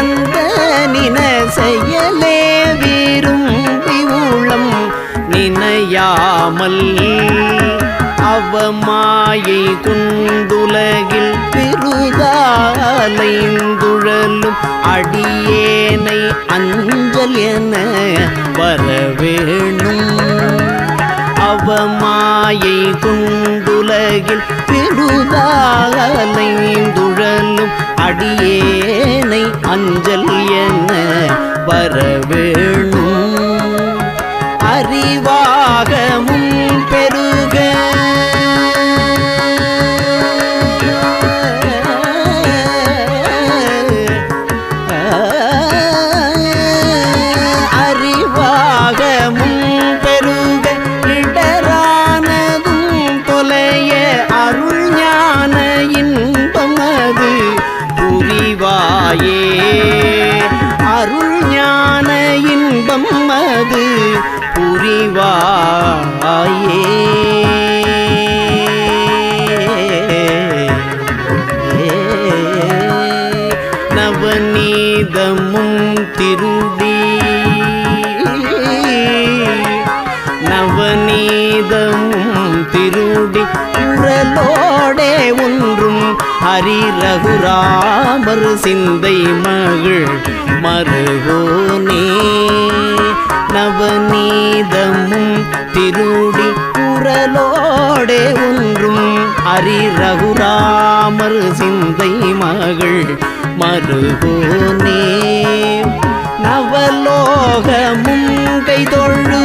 பரபால நின செயலே விரும்பி உளம் நினையாமல். அவமாயை குண்டுலகில் பெருதாலைந்துழலும் அடியேனை அஞ்சல் என வரவேணும். அவமாயை குண்டுலகில் பெருதாலைந்துழலும் அடியேனை அஞ்சல் என வரவேணும். புரிவாயே நவநீதமும் திருடி நவநீதமும் திருடி குரலோடே ஒன்றும் ஹரி ரகுராமர் சிந்தை மகள் மருகோனே. நவநீதமும் திருடி குரலோடே ஒன்றும் அரி ரகுராமர் சிந்தை மகள் மருகோனே. நவலோகமும் கைதொழு.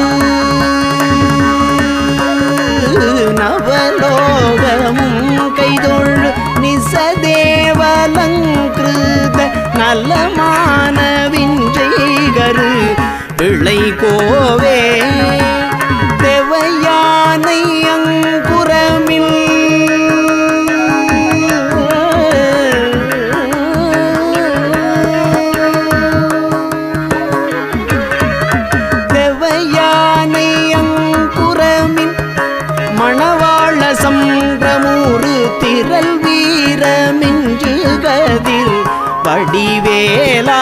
நவலோகமும் கைதொழு. நிசதேவலங்கிருத நலமான விஞ்சைகரு பிள்ளை கோவே தேவையானை அங்குரமில். தேவையானை அங்குரமின் மணவாள சம்பிரமூறு திரள் வீரமின்று கதிர் படிவேலா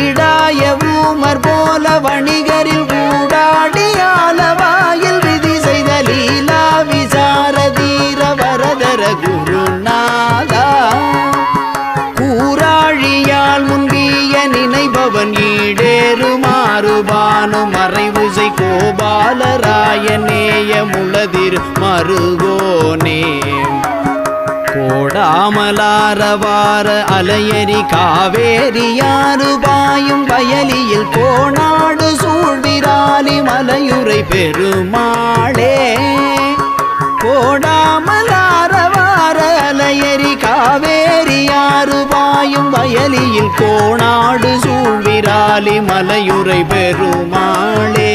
ஈடாய ஊமர் போல வணிகரில் கூடாடியாலவாயில் விதி செய்த லீலா விசார தீர வரதர குருநாதா. கூறாழியால் முந்திய நினைபவன் ஈடேறுமாறுபானு மறைவுசை கோபாலராய நேய முளதிர் மருகோனே. ராமலாரவார அலையரி காவேரி யாருபாயும் வயலியில் போனாடு சூழ்விராலி மலையுரை பெருமாளே. கோடாமலாரவார அலையரி காவேரி யாருபாயும் வயலியில் கோணாடு சூழ்விராலி மலையுரை பெருமாளே.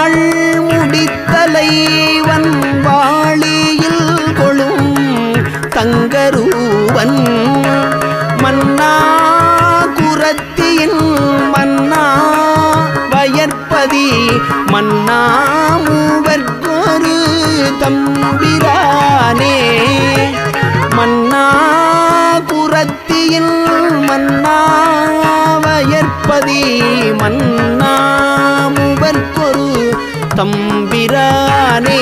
தம்பி மன்னாமுவன் மூவர்க்கொரு தம்பிரானே.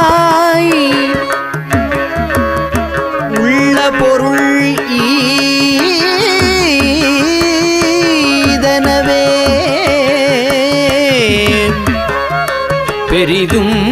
பெரிதும்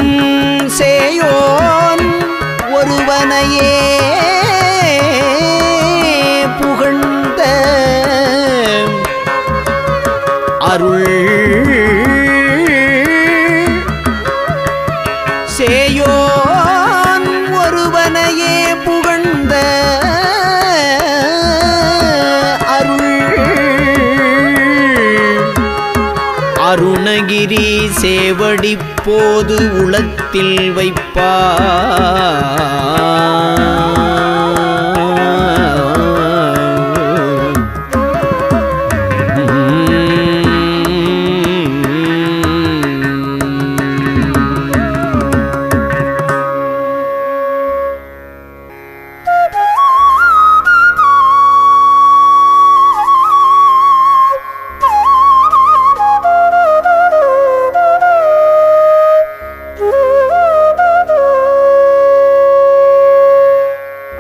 அருணகிரி சேவடி போது உளத்தில் வைப்பா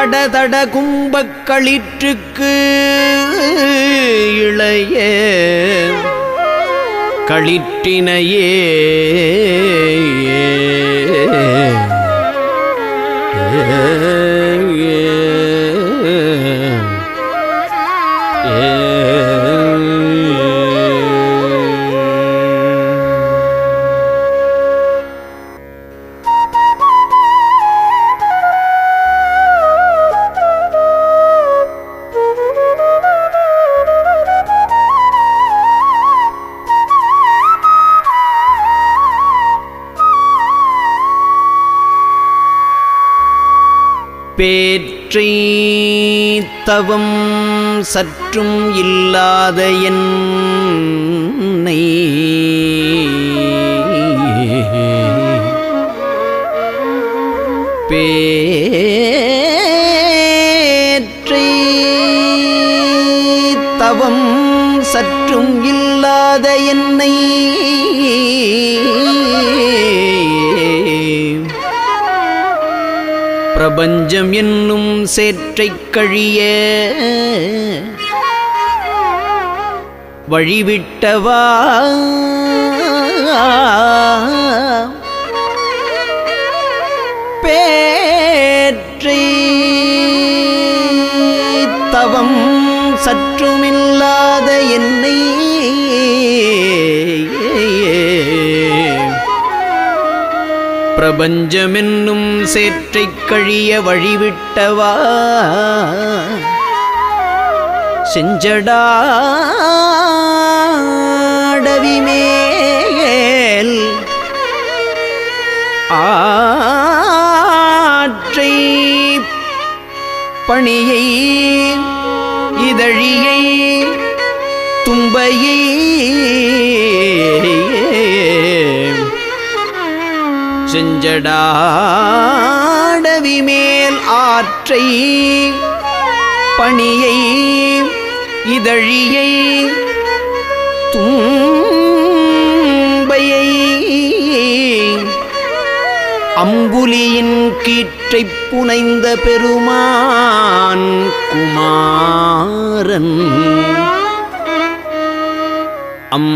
கடதட கும்பக் களிற்றுக்கு இளைய. களிற்றினையே. தவம் சற்றும் இல்லாத என்னை. பே பிரபஞ்சம் என்னும் சேற்றைக் கழிய வழிவிட்டவா? பிரபஞ்சமென்னும் சேற்றைக் கழிய வழிவிட்டவா? செஞ்சடாடவிமேல் ஆற்றை பணியை இதழியை தும்பையை செஞ்சடாடவிமேல் ஆற்றை பணியை இதழியை தும்பையை அம்புலியின் கீற்றைப் புனைந்த பெருமான் குமாரன். அம்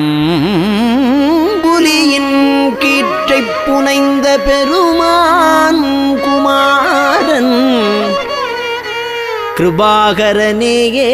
பெருமான் குமாரன். கிருபாகரனேயே.